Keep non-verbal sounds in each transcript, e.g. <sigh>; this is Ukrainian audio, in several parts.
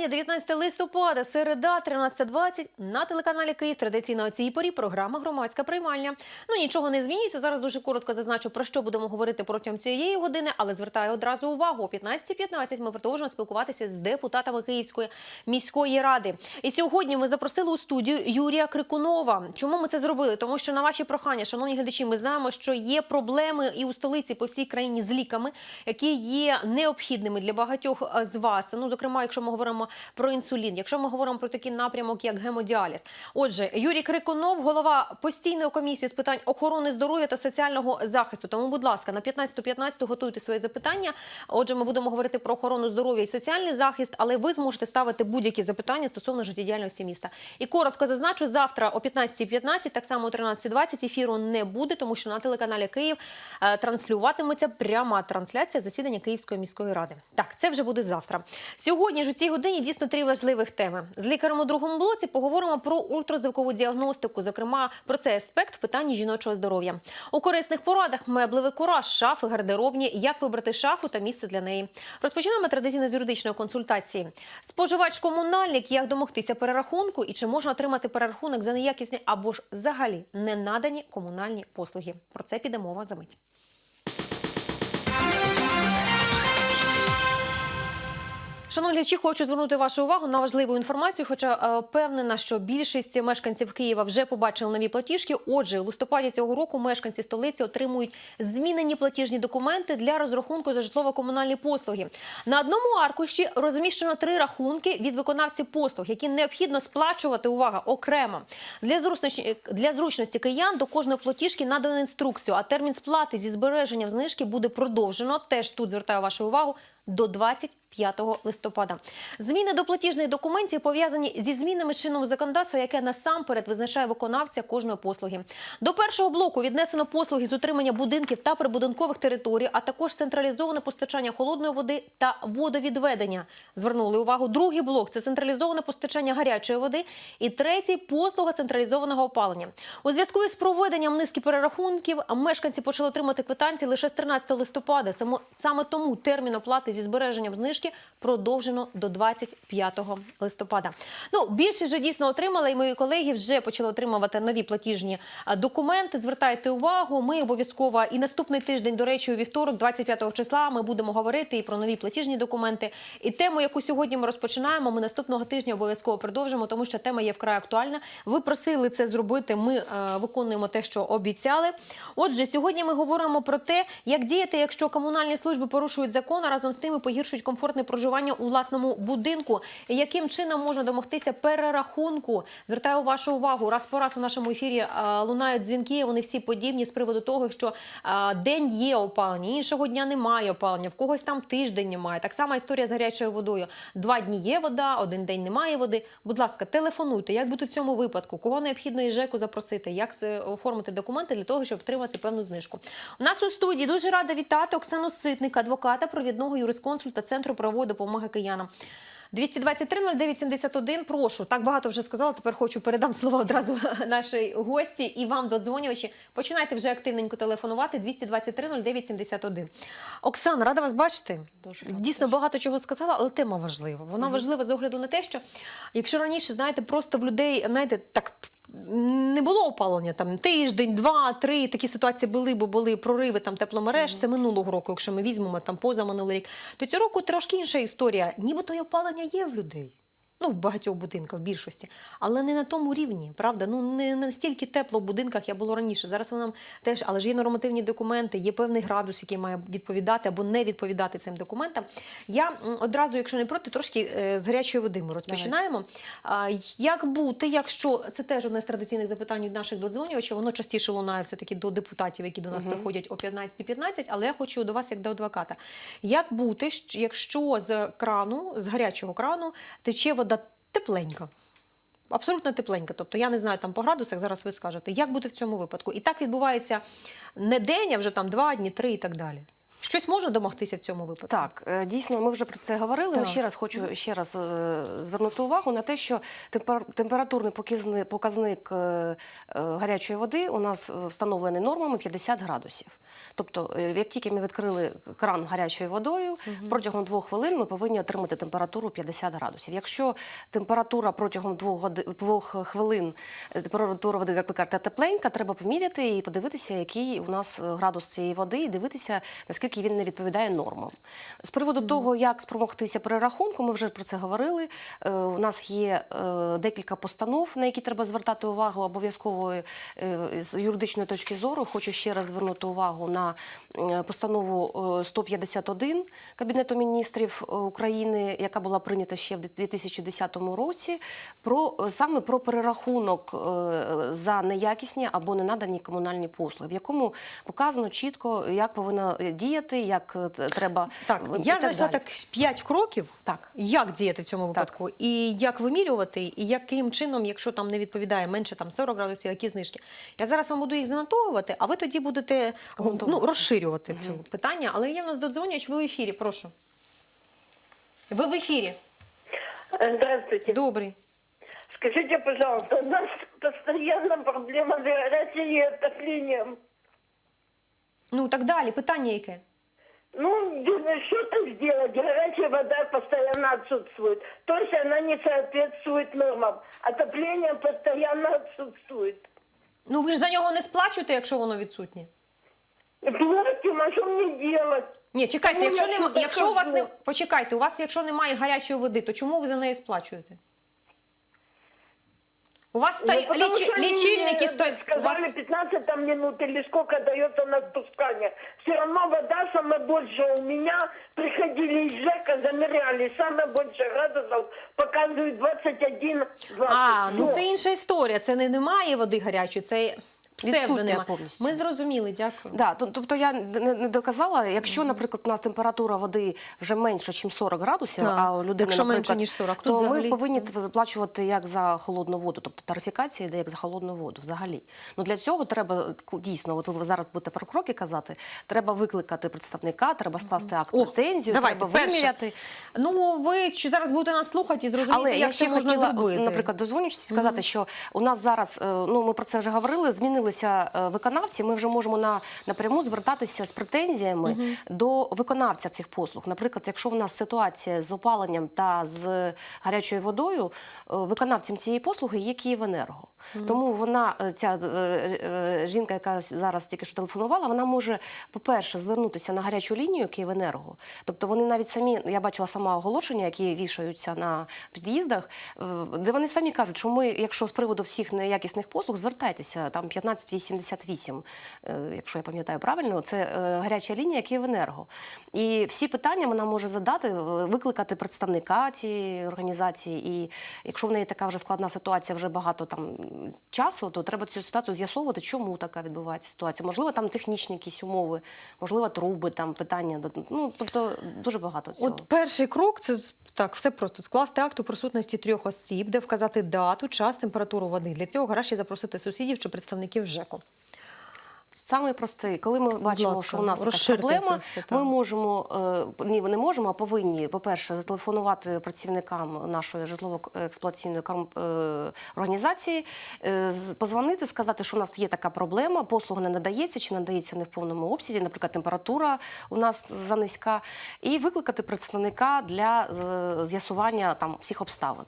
вітання. 19 листопада, середа, 13.20 на телеканалі Київ. Традиційно о цій порі програма Громадська приймальня. Ну нічого не змінюється. Зараз дуже коротко зазначу про що будемо говорити протягом цієї години, але звертаю одразу увагу. О 15.15 ми продовжуємо спілкуватися з депутатами Київської міської ради. І сьогодні ми запросили у студію Юрія Крикунова. Чому ми це зробили? Тому що на ваші прохання, шановні глядачі, ми знаємо, що є проблеми і у столиці по всій країні з ліками, які є необхідними для багатьох е, з вас. Ну, зокрема, якщо ми говоримо про інсулін, якщо ми говоримо про такий напрямок, як гемодіаліз. Отже, Юрій Крикунов, голова постійної комісії з питань охорони здоров'я та соціального захисту. Тому, будь ласка, на 15.15 готуйте свої запитання. Отже, ми будемо говорити про охорону здоров'я і соціальний захист, але ви зможете ставити будь-які запитання стосовно життєдіяльності міста. І коротко зазначу, завтра о 15.15, так само о 13.20 ефіру не буде, тому що на телеканалі Київ е, транслюватиметься пряма трансляція засідання Київської міської ради. Так, це вже буде завтра. Сьогодні ж у цій годині дійсно три важливих теми. З лікарем у другому блоці поговоримо про ультразвукову діагностику, зокрема про цей аспект в питанні жіночого здоров'я. У корисних порадах меблевий кураж, шафи, гардеробні, як вибрати шафу та місце для неї. Розпочинаємо традиційно з юридичної консультації. Споживач-комунальник, як домогтися перерахунку і чи можна отримати перерахунок за неякісні або ж взагалі не надані комунальні послуги. Про це піде мова за мить. Шановні глядачі, хочу звернути вашу увагу на важливу інформацію. Хоча е, впевнена, що більшість мешканців Києва вже побачили нові платіжки. Отже, у листопаді цього року мешканці столиці отримують змінені платіжні документи для розрахунку за житлово-комунальні послуги. На одному аркуші розміщено три рахунки від виконавців послуг, які необхідно сплачувати. Увага окремо для зручності для зручності киян до кожної платіжки надано інструкцію. А термін сплати зі збереженням знижки буде продовжено. Теж тут звертаю вашу увагу до 25 листопада. Зміни до платіжних документів пов'язані зі змінами чинного законодавства, яке насамперед визначає виконавця кожної послуги. До першого блоку віднесено послуги з утримання будинків та прибудинкових територій, а також централізоване постачання холодної води та водовідведення. Звернули увагу. Другий блок це централізоване постачання гарячої води. І третій послуга централізованого опалення. У зв'язку із проведенням низки перерахунків мешканці почали отримати квитанції лише з 13 листопада. Саме тому термін оплати зі збереженням знижки продовжено до 25 листопада. Ну, більше вже дійсно отримали, і мої колеги вже почали отримувати нові платіжні документи. Звертайте увагу. Ми обов'язково і наступний тиждень, до речі, у вівторок, 25 числа, ми будемо говорити і про нові платіжні документи. І тему, яку сьогодні ми розпочинаємо, ми наступного тижня обов'язково продовжимо, тому що тема є вкрай актуальна. Ви просили це зробити. Ми е, виконуємо те, що обіцяли. Отже, сьогодні ми говоримо про те, як діяти, якщо комунальні служби порушують закон, а разом з тими погіршують комфортне проживання у власному будинку. Яким чином можна домогтися перерахунку? Звертаю вашу увагу. Раз по раз у нашому ефірі е, лунають дзвінки. Вони всі подібні з приводу того, що е, день є опалення, іншого дня немає опалення, в когось там тиждень немає. Так само історія з гарячою водою. Два дні є вода, один день немає води. Будь ласка, телефонуйте. Як бути в цьому випадку? Кого необхідно із ЖЕКу запросити? Як е, оформити документи для того, щоб отримати певну знижку? У нас у студії дуже рада вітати Оксану Ситник, адвоката, провідного юрисконсульта Центру правової допомоги киянам. 223 09 71, прошу. Так багато вже сказала, тепер хочу передам слова одразу <laughs> нашій гості і вам, додзвонювачі. Починайте вже активненько телефонувати 223 09 71. Оксана, рада вас бачити. Дуже рада Дійсно багато чого сказала, але тема важлива. Вона важлива з огляду на те, що якщо раніше, знаєте, просто в людей, знаєте, так. Не було опалення там тиждень, два, три такі ситуації були, бо були прориви там тепломереж. Це минулого року, якщо ми візьмемо там поза минулий рік. То цього року трошки інша історія. Нібито й опалення є в людей. Ну, в багатьох будинках, в більшості, але не на тому рівні, правда? Ну не настільки тепло в будинках, як було раніше. Зараз воно теж, але ж є нормативні документи, є певний градус, який має відповідати або не відповідати цим документам. Я одразу, якщо не проти, трошки е, з гарячої води ми розпочинаємо. А, як бути, якщо це теж одне з традиційних запитань від наших додзвонювачів, воно частіше лунає все таки до депутатів, які до нас приходять о 15.15, але я хочу до вас як до адвоката. Як бути, якщо з крану, з гарячого крану тече вода тепленька? Абсолютно тепленька. Тобто я не знаю там по градусах, зараз ви скажете, як буде в цьому випадку. І так відбувається не день, а вже там два дні, три і так далі. Щось можна домогтися в цьому випадку? Так, е, дійсно, ми вже про це говорили. Так. Ще раз хочу ще раз е, звернути увагу на те, що температурний показник, е, гарячої води у нас встановлений нормами 50 градусів. Тобто, як тільки ми відкрили кран гарячою водою, протягом двох хвилин ми повинні отримати температуру 50 градусів. Якщо температура протягом двох, годи, двох хвилин, температура води, як ви кажете, тепленька, треба поміряти і подивитися, який у нас градус цієї води, і дивитися, наскільки він не відповідає нормам. З приводу того, як спромогтися перерахунку, ми вже про це говорили. Е, У нас є е, декілька постанов, на які треба звертати увагу обов'язково е, з юридичної точки зору. Хочу ще раз звернути увагу на постанову е, 151 Кабінету міністрів України, яка була прийнята ще в 2010 році, про саме про перерахунок за неякісні або ненадані комунальні послуги, в якому показано чітко, як повинно діяти, як е, треба Так, і я знайшла далі. так п'ять кроків. Так. Як діяти в цьому випадку, і як вимірювати, і яким чином, якщо там не відповідає менше там 40 градусів, які знижки. Я зараз вам буду їх занотовувати, а ви тоді будете ну, розширювати це питання. Але є в нас додзвонювач, ви в ефірі, прошу. Ви в ефірі. Здравствуйте. Добрий. Скажите, пожалуйста, у нас постоянно проблема с горячей и отоплением. Ну так далі, питання яке? Ну, что-то сделать. Горячая вода постоянно отсутствует. То есть она не соответствует нормам. Отопление постоянно отсутствует. Ну ви ж за нього не сплачуєте, якщо воно відсутнє. Платим, а что мне делать? Ні, чекайте, Ну, якщо я нема, сюди якщо у вас не почекайте, у вас якщо немає гарячої води, то чому ви за неї сплачуєте? У вас ста... Ну, потому лічи- что они лічильники мне стоять. У вас... Сказали 15 там минут или сколько дается на спускание. Все равно вода самая большая у меня. Приходили из ЖЭКа, замеряли. Самое больше градусов показывает 21 20. А, ну Всё. це інша історія. Це не немає води гарячої, це псевдо Відсутня повністю. Ми зрозуміли, дякую. Да, тобто я не, доказала, якщо, наприклад, у нас температура води вже менше, ніж 40 градусів, Так. а у людини, Якщо менше, ніж 40, то взагалі- ми повинні заплачувати як за холодну воду, тобто тарифікація йде як за холодну воду взагалі. Ну для цього треба дійсно, от ви зараз будете про кроки казати, треба викликати представника, треба скласти акт О, претензію, давайте, треба перше. виміряти. Ну, ви зараз будете нас слухати і зрозуміти, Але як я це ще можна хотіла, зробити. наприклад, дозвонюючись, сказати, що у нас зараз, е, ну ми про це вже говорили, змінилися е, виконавці. Ми вже можемо на напряму звертатися з претензіями до виконавця цих послуг. Наприклад, якщо в нас ситуація з опаленням та з гарячою водою, е, виконавцем цієї послуги є Київенерго. Тому вона, е, ця е, е, жінка, яка зараз тільки що телефонувала, вона може, по-перше, звернутися на гарячу лінію Київенерго. Тобто вони навіть самі, я бачила сама оголошення, які вішаються на під'їздах, де вони самі кажуть, що ми, якщо з приводу всіх неякісних послуг, звертайтеся, там 1588, е, якщо я пам'ятаю правильно, це гаряча лінія Київенерго. І всі питання вона може задати, викликати представника цієї організації. І якщо в неї така вже складна ситуація, вже багато там часу, то треба цю ситуацію з'ясовувати, чому така відбувається ситуація. Можливо, там технічні якісь умови, можливо, труби, там питання. Ну тобто дуже багато цього. От перший крок це так, все просто скласти акт у присутності трьох осіб, де вказати дату, час, температуру води. Для цього краще запросити сусідів чи представників ЖЕКу. Самий простий, коли ми бачимо, ласка, що у нас розширте проблема, все, ми можемо е, ні, не можемо, а повинні, по-перше, зателефонувати працівникам нашої житлово-експлуатаційної е, організації, е, позвонити, сказати, що у нас є така проблема, послуга не надається чи надається не в повному обсязі, наприклад, температура у нас занизька, і викликати представника для з'ясування там всіх обставин.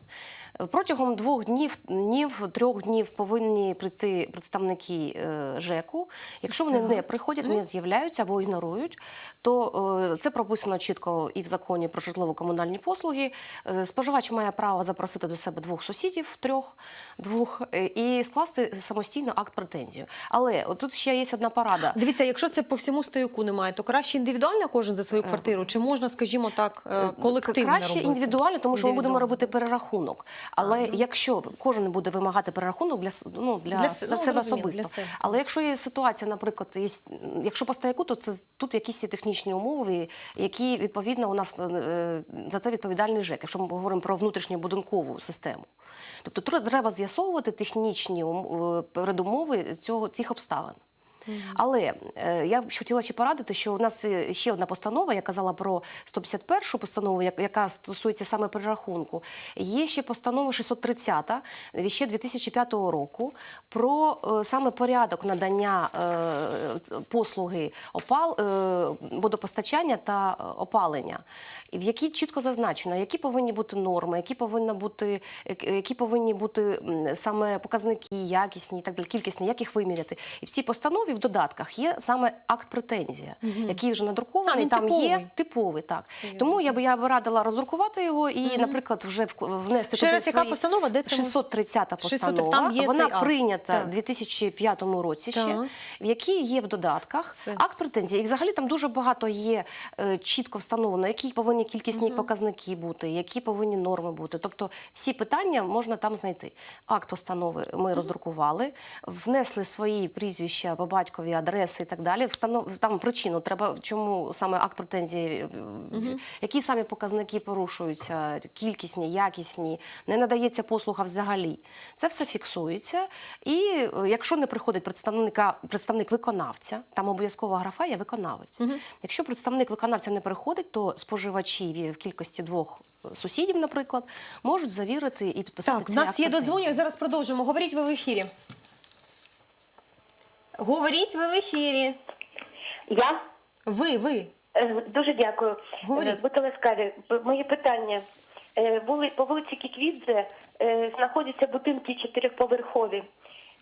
Протягом двох днів, днів, трьох днів повинні прийти представники е, ЖЕКу. Якщо вони не приходять, не з'являються або ігнорують, то е, це прописано чітко і в законі про житлово-комунальні послуги. Е, Споживач має право запросити до себе двох сусідів, трьох, двох, е, і скласти самостійно акт претензію. Але тут ще є одна порада. Дивіться, якщо це по всьому стояку немає, то краще індивідуально кожен за свою квартиру, чи можна, скажімо так, е, колективно Краще робити? індивідуально, тому що ми будемо робити перерахунок. Але якщо якщо кожен буде вимагати перерахунок для ну, для, Для для, ну, себе особисто. для себе. Але якщо є ситуація, наприклад, є, якщо по стояку, то це тут якісь є технічні умови, які відповідно у нас е, за це відповідальний ЖЕК, якщо ми говоримо про внутрішньобудинкову систему. Тобто тр- треба з'ясовувати технічні е, передумови цього цих обставин. Але е, я б хотіла ще порадити, що у нас е, ще одна постанова, я казала про 151 постанову, яка стосується саме перерахунку. Є ще постанова 630 е, ще 2005 року про саме порядок надання послуги опал, водопостачання та опалення, в якій чітко зазначено, які повинні бути норми, які повинні бути, які повинні бути саме показники якісні і так далі, кількісні, як їх виміряти. І в цій постанові в додатках є саме акт претензія, який вже надрукований. він там типовий. є типовий, так. Серйозно. Тому я би я би радила роздрукувати його і, наприклад, вже внести Ще туди раз, яка постанова? Де це 630 630, постанова. там є Вона цей прийнята Так. в 2005 році ще, Так. в якій є в додатках Все. акт претензій. І взагалі там дуже багато є е, чітко встановлено, які повинні кількісні показники бути, які повинні норми бути. Тобто всі питання можна там знайти. Акт постанови ми роздрукували, внесли свої прізвища по батькові, адреси і так далі. Встанов... Там причину треба, чому саме акт претензії, е, які самі показники порушуються, кількісні, якісні, не надається послуга взагалі. Це все фіксується. І е, якщо не приходить представника, представник виконавця, там обов'язкова графа є виконавець. Якщо представник виконавця не приходить, то споживачі в кількості двох е, сусідів, наприклад, можуть завірити і підписати Так, у нас є додзвонювання, зараз продовжимо. Говоріть ви в ефірі. Говоріть ви в ефірі. Я Ви, ви. Е, Дуже дякую. Говоріть. Е, Будьте ласкаві. Б- Моє питання. Е, по вулиці Кіквідзе е, знаходяться будинки чотирьохповерхові.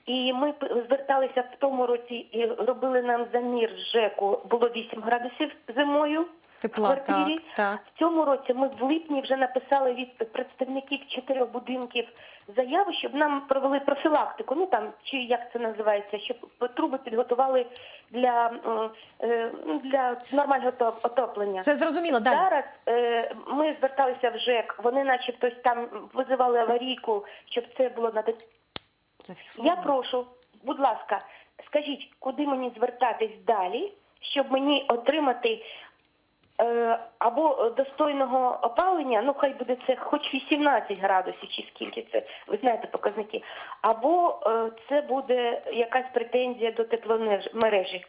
І ми п- зверталися в тому році і робили нам замір ЖЕКу. Було 8 градусів зимою Тепла, в квартирі. так, так. В цьому році ми в липні вже написали від представників чотирьох будинків заяву, щоб нам провели профілактику. Ну там чи як це називається, щоб труби підготували для, е, ну, для нормального то- отоплення. Це зрозуміло, далі. Зараз е, ми зверталися в ЖЕК, вони начебто там визивали аварійку, щоб це було на я прошу, будь ласка, скажіть, куди мені звертатись далі, щоб мені отримати або достойного опалення, ну хай буде це хоч 18 градусів, чи скільки це, ви знаєте показники, або е, це буде якась претензія до тепломережі.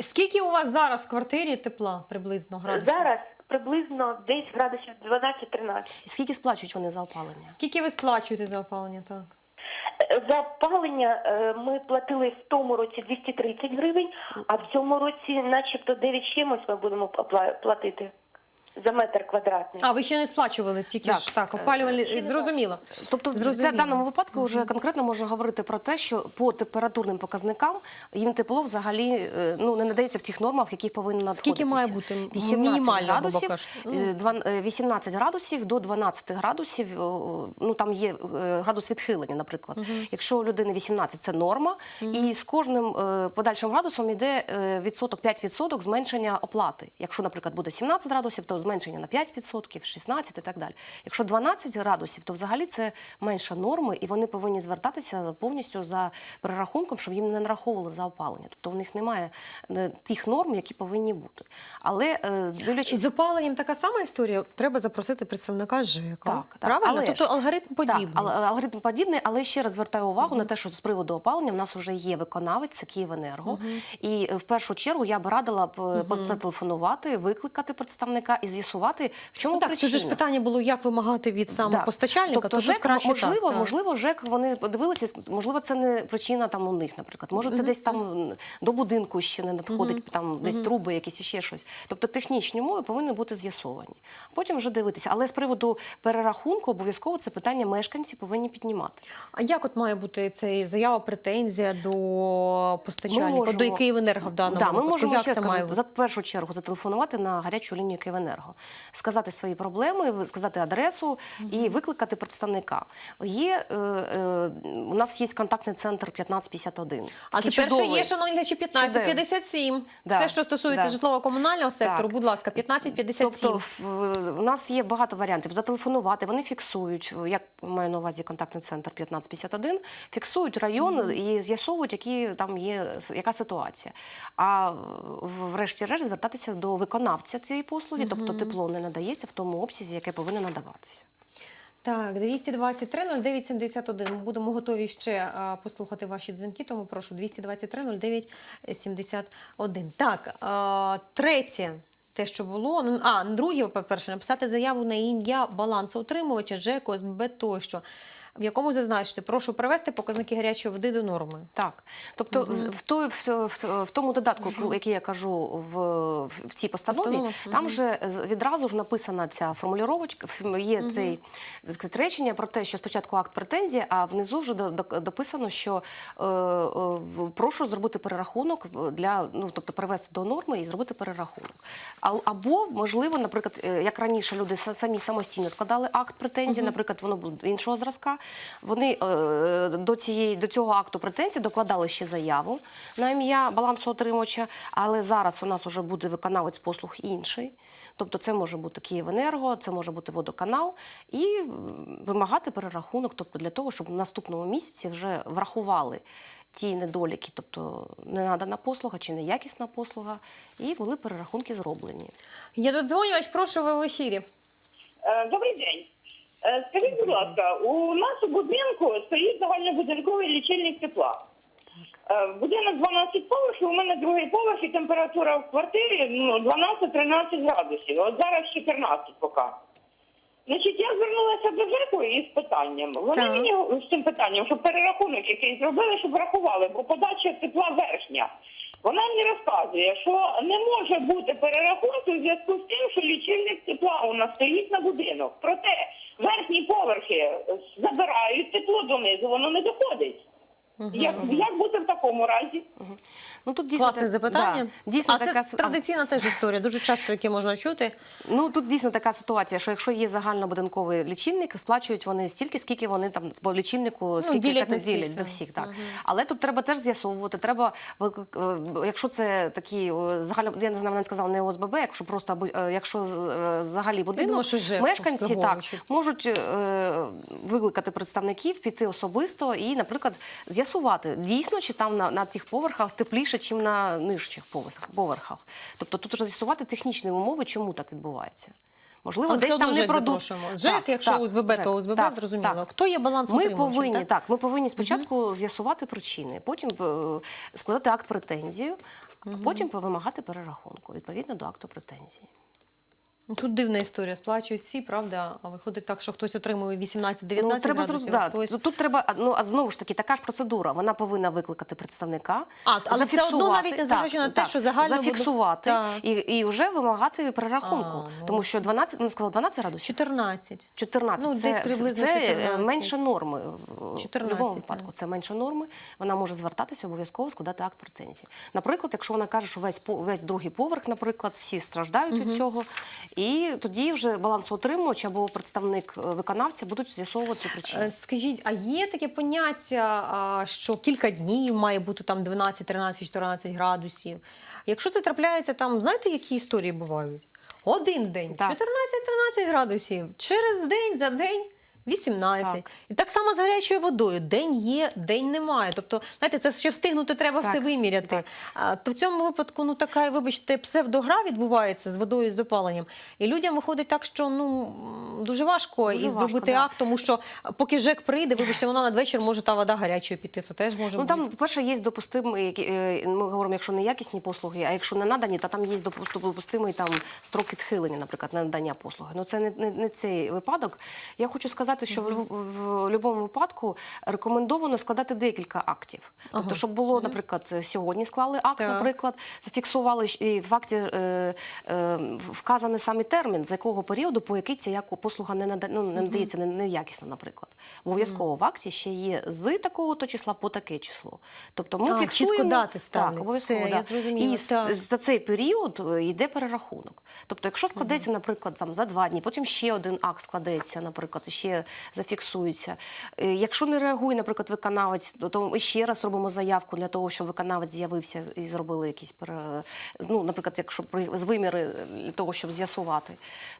Скільки у вас зараз в квартирі тепла приблизно градусів? Зараз приблизно десь градусів 12-13. Скільки сплачують вони за опалення? Скільки ви сплачуєте за опалення? Так. За опалення е, ми платили в тому році 230 гривень, а в цьому році начебто 9 чимось ми будемо платити за метр квадратний. А, ви ще не сплачували, тільки Так. ж так, опалювальні, зрозуміло. Тобто в Зрозуміло. в даному випадку вже конкретно можна говорити про те, що по температурним показникам їм тепло взагалі е, ну не надається в тих нормах, в яких повинно надходитися. Скільки має бути 18 мінімально, градусів, грубо кажучи? Ну. е, два- е, 18 градусів до 12 градусів. Ну там є градус відхилення, наприклад. Якщо у людини 18 – це норма, і з кожним подальшим градусом йде відсоток 5% зменшення оплати. Якщо, наприклад, буде 17 градусів, то зменшення на 5%, 16 і так далі. Якщо 12 градусів, то взагалі це менша норми, і вони повинні звертатися повністю за перерахунком, щоб їм не нараховували за опалення. Тобто в них немає е, тих норм, які повинні бути. Але е, дивлячись З опаленням така сама історія. Треба запросити представника ЖЕКа. Так, так. Правильно? Але тобто алгоритм подібний. Так, але- алгоритм подібний, але ще раз звертаю увагу на те, що з приводу опалення в нас вже є виконавець, це Київенерго. І е, в першу чергу я б радила б е, зателефонувати, викликати представника і з'ясувати, в чому Ну, так, причина. тут ж питання було, як вимагати від саме постачальника, тобто то ЖЕК, краще можливо, так, можливо, ЖЕК вони подивилися, можливо, це не причина там у них, наприклад. Може, це десь там до будинку ще не надходить, там десь труби, якісь ще щось. Тобто технічні умови повинні бути з'ясовані. Потім вже дивитися. Але з приводу перерахунку обов'язково це питання мешканці повинні піднімати. А як от має бути цей заява, претензія до постачальника, можемо- до Київенерго в даному да, ми можемо ще це має за першу чергу зателефонувати на гарячу лінію Київенерго, сказати свої проблеми, сказати адресу і викликати представника. Є, е, е, у нас є контактний центр 1551. А Такий тепер ще чудовий. є, шановні глядачі, 1557. Да, Все, що стосується да. житлово-комунального сектору, Так. будь ласка, 1557. Тобто в- у нас є багато варіантів. Зателефонувати, вони фіксують, як маю на увазі контактний центр 1551, фіксують район і з'ясовують, які там є яка ситуація. А в- врешті-решт звертатися до виконавця цієї послуги, тобто тепло не надається в тому обсязі, яке повинно надаватися. Так, 223 09 71. Ми будемо готові ще а, послухати ваші дзвінки, тому прошу 223 09 71. Так, а, третє. Те, що було, ну, а друге, по-перше, написати заяву на ім'я балансоутримувача, ЖЕК, ОСББ тощо, в якому зазначити, прошу привести показники гарячої води до норми. Так, тобто з- в, той, в, в, в тому додатку, який я кажу в, в цій постанові, Постанова, там же з- відразу ж написана ця формулюровочка, ф- є цей так речення про те, що спочатку акт претензії, а внизу вже до- до- дописано, що е, е, прошу зробити перерахунок для ну тобто привести до норми і зробити перерахунок. А- Або можливо, наприклад, е, як раніше люди са- самі самостійно складали акт претензії, наприклад, воно було іншого зразка. Вони е, до цієї до цього акту претензій докладали ще заяву на ім'я балансоотримувача, але зараз у нас вже буде виконавець послуг інший. Тобто це може бути Київенерго, це може бути водоканал, і вимагати перерахунок, тобто для того, щоб в наступному місяці вже врахували ті недоліки, тобто ненадана послуга чи неякісна послуга, і були перерахунки зроблені. Я додзвонювач, прошу ви в ефірі. Е, Добрий день. Е, Скажіть, будь ласка, у нас у будинку стоїть загальнобудинковий лічильник тепла. Е, Будинок 12 поверхів, у мене другий поверх і температура в квартирі ну, 12-13 градусів. От зараз 14 поки. Значить, я звернулася до ЖЕКу із питанням. Вони Так. мені з цим питанням, щоб перерахунок якийсь зробили, щоб врахували, бо подача тепла верхня. Вона мені розказує, що не може бути перерахунку в зв'язку з тим, що лічильник тепла у нас стоїть на будинок. Проте верхні поверхи забирають тепло донизу, воно не доходить. Як, як бути в такому разі? Ну тут дійсно Класне запитання. Да, дійсно а це така с- традиційна теж історія. Дуже часто таке можна чути. Ну тут дійсно така ситуація, що якщо є загальнобудинковий лічильник, сплачують вони стільки, скільки вони там по лічильнику, скільки ділять на всіх, ділять до всіх. Так але тут треба теж з'ясовувати. Треба виклик- е, якщо це такі е, загально, я не знаю, не сказав не ОСББ, якщо просто е, якщо е, взагалі будинок, думаю, що ЖЕК мешканці так обслуговуючий. можуть е, викликати представників, піти особисто і, наприклад, з'ясувати дійсно, чи там на, на тих поверхах тепліше, чим на нижчих поверхах. Тобто тут вже з'ясувати технічні умови, чому так відбувається. Можливо, Але десь там не ЖЕК запрошуємо. ЖЕК, якщо ОСББ, то ОСББ, зрозуміло. Хто є баланс Ми повинні так? так? ми повинні спочатку з'ясувати причини, потім е, складати акт претензію, а потім вимагати перерахунку відповідно до акту претензії. Ну, Тут дивна історія. Сплачують всі, правда? А виходить так, що хтось отримує 18-19 Ну, треба градусів, да, хтось... тут- Тут треба, ну а знову ж таки, така ж процедура. Вона повинна викликати представника, А, але все зафіксувати, одно навіть незважаючи на те, що загально зафіксувати Так. і, і вже вимагати перерахунку. А, ну. Тому що 12, ну сказала 12 градусів. 14. 14 Ну, це, десь приблизно це е, 14. менше норми. В 14, будь-якому випадку це менше норми. Вона може звертатися обов'язково складати акт претензії. Наприклад, якщо вона каже, що весь весь другий поверх, наприклад, всі страждають від цього, і тоді вже балансоотримувач або представник е, виконавця будуть з'ясовувати причини. Е, Скажіть, а є таке поняття, що кілька днів має бути там 12, 13, 14 градусів? Якщо це трапляється там, знаєте, які історії бувають? Один день 14-13 градусів, через день за день 18. Так. І так само з гарячою водою. День є, день немає. Тобто, знаєте, це ще встигнути треба Так, все виміряти. так. А, то в цьому випадку, ну така, вибачте, псевдогра відбувається з водою з опаленням. І людям виходить так, що ну дуже важко Дуже і важко, зробити да. акт, тому що поки ЖЕК прийде, вибачте, вона надвечір може та вода гарячою піти. Це теж може Ну бути. там, по-перше, є допустимий, які, е, ми говоримо, якщо не якісні послуги, а якщо не надані, то там є допу- допустимий там строк відхилення, наприклад, на надання послуги. Ну це не, не, не цей випадок. Я хочу сказати, що в, в, будь-якому випадку рекомендовано складати декілька актів. Тобто, щоб було, наприклад, сьогодні склали акт, Так. наприклад, зафіксували і в акті е, е, вказаний саме термін, з якого періоду, по який ця послуга не нада, ну, не надається не, неякісна, наприклад. Обов'язково в акті ще є з такого то числа по таке число. Тобто ми А, фіксуємо дати ставлять. так, обов'язково Все, да. зрозуміла, І з- так. за цей період е, йде перерахунок. Тобто, якщо складеться, наприклад, там за два дні, потім ще один акт складеться, наприклад, ще зафіксується. Е, Якщо не реагує, наприклад, виконавець, то- ми ще раз робимо заявку для того, щоб виконавець з'явився і зробили якісь ну, наприклад, якщо при- з виміри для того, щоб з'ясувати.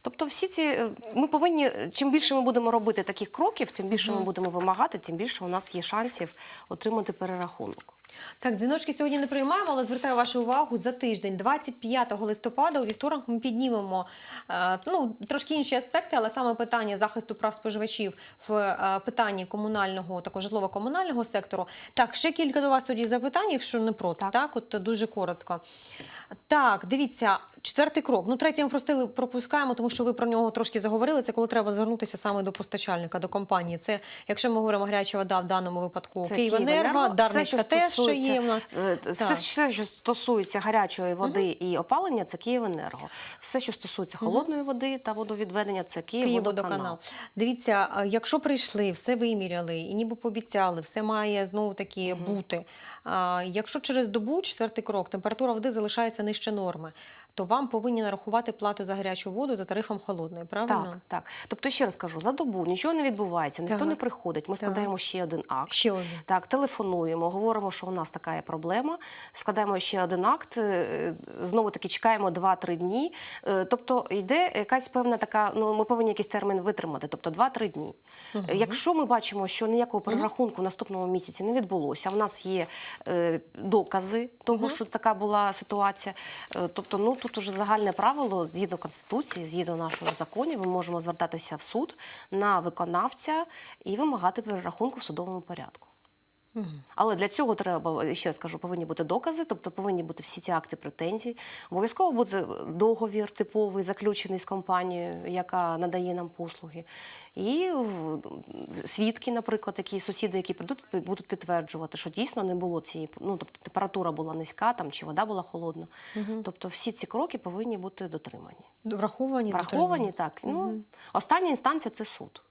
Тобто, всі ці е, ми повинні, чим більше ми будемо робити таких кроків, тим більше ми будемо вимагати, тим більше у нас є шансів отримати перерахунок. Так, дзвіночки сьогодні не приймаємо, але звертаю вашу увагу за тиждень, 25 листопада, у вівторок ми піднімемо е, ну, трошки інші аспекти, але саме питання захисту прав споживачів в е, питанні комунального, також житлово-комунального сектору. Так, ще кілька до вас тоді запитань, якщо не проти. Так, Так. от дуже коротко. Так, дивіться, четвертий крок. Ну, третій ми простили, пропускаємо, тому що ви про нього трошки заговорили. Це коли треба звернутися саме до постачальника, до компанії. Це, якщо ми говоримо гаряча вода в даному випадку, Це Київенерго. Дарницька що теж стосується, є в нас. е, Все, Так. все, що стосується гарячої води і опалення, це Київенерго. Все, що стосується холодної води та водовідведення, це Київводоканал. Київводоканал. Дивіться, якщо прийшли, все виміряли і ніби пообіцяли, все має знову таки бути. Якщо через добу, четвертий крок, температура води залишається нижче норми, то вам повинні нарахувати плату за гарячу воду за тарифом холодної, правильно? Так, так. Тобто, ще раз кажу, за добу нічого не відбувається, ніхто Так. не приходить. Ми Так. складаємо ще один акт. Ще один. Так, телефонуємо, говоримо, що у нас така є проблема. Складаємо ще один акт. е, Знову таки чекаємо 2-3 дні. Е, Тобто йде якась певна така. Ну ми повинні якийсь термін витримати, тобто 2-3 дні. Е, Якщо ми бачимо, що ніякого перерахунку в наступному місяці не відбулося, в нас є докази того, що така була ситуація. Тобто, ну тут уже загальне правило згідно конституції, згідно наших законів, ми можемо звертатися в суд на виконавця і вимагати перерахунку в судовому порядку. Але для цього треба, ще раз кажу, повинні бути докази, тобто повинні бути всі ці акти претензій. Обов'язково буде договір типовий, заключений з компанією, яка надає нам послуги. І свідки, наприклад, такі сусіди, які прийдуть, будуть підтверджувати, що дійсно не було цієї, ну тобто температура була низька, там чи вода була холодна. Тобто всі ці кроки повинні бути дотримані. Враховані, Враховані дотримані. так. Ну остання інстанція це суд.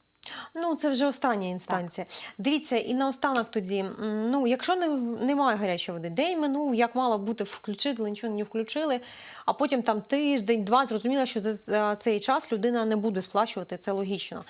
Ну, це вже остання інстанція. Дивіться, і наостанок тоді, ну, якщо не, немає гарячої води, день минув, як мало бути включити, нічого не включили, а потім там тиждень, два, зрозуміло, що за, за цей час людина не буде сплачувати, це логічно.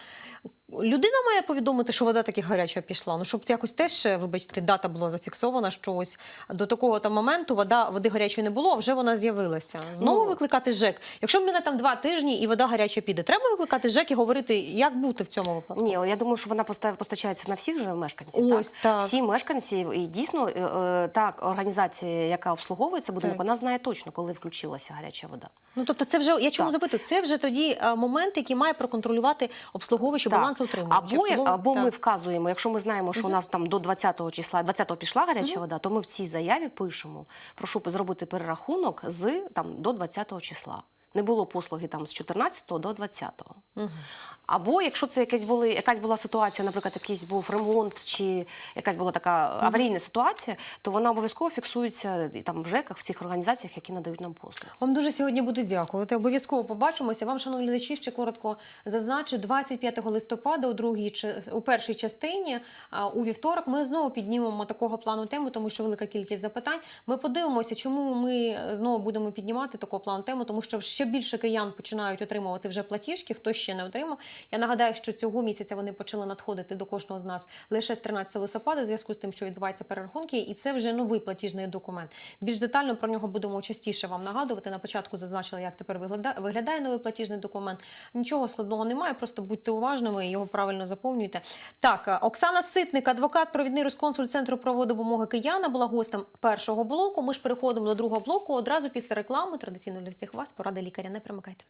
Людина має повідомити, що вода таки гаряча пішла. Ну, щоб якось теж, е, вибачте, дата була зафіксована, що ось до такого там моменту вода, води гарячої не було, а вже вона з'явилася. Знову Ну, викликати ЖЕК. Якщо в мене там два тижні і вода гаряча піде, треба викликати ЖЕК і говорити, як бути в цьому випадку. Ні, я думаю, що вона поста- постачається на всіх же мешканців. Ось, так. Всі мешканці, і дійсно е, е, та організація, яка обслуговує цей будинок, вона знає точно, коли включилася гаряча вода. Ну тобто, це вже я чому Так. запитую? Це вже тоді момент, який має проконтролювати обслуговуючи Так. Утримувачів. Або, як- або ми вказуємо, якщо ми знаємо, що у нас там до 20-го числа, 20-го пішла гаряча вода, то ми в цій заяві пишемо, прошу зробити перерахунок з там до 20-го числа. Не було послуги там з 14 до 20. Або якщо це якась були, якась була ситуація, наприклад, якийсь був ремонт чи якась була така аварійна ситуація, то вона обов'язково фіксується і там в ЖЕКах, в цих організаціях, які надають нам послуги. Вам дуже сьогодні буду дякувати. Обов'язково побачимося. Вам, шановні глядачі, ще коротко зазначу 25 листопада у другій у першій частині у вівторок. Ми знову піднімемо такого плану тему, тому що велика кількість запитань. Ми подивимося, чому ми знову будемо піднімати такого плану тему, тому що ще більше киян починають отримувати вже платіжки. Хто ще не отримав. Я нагадаю, що цього місяця вони почали надходити до кожного з нас лише з 13 листопада, в зв'язку з тим, що відбуваються перерахунки, і це вже новий платіжний документ. Більш детально про нього будемо частіше вам нагадувати. На початку зазначила, як тепер виглядає, виглядає новий платіжний документ. Нічого складного немає, просто будьте уважними і його правильно заповнюйте. Так, е, Оксана Ситник, адвокат, провідний розконсуль центру правової допомоги кияна, була гостем першого блоку. Ми ж переходимо до другого блоку одразу після реклами. Традиційно для всіх вас поради лікаря. Не примикайте.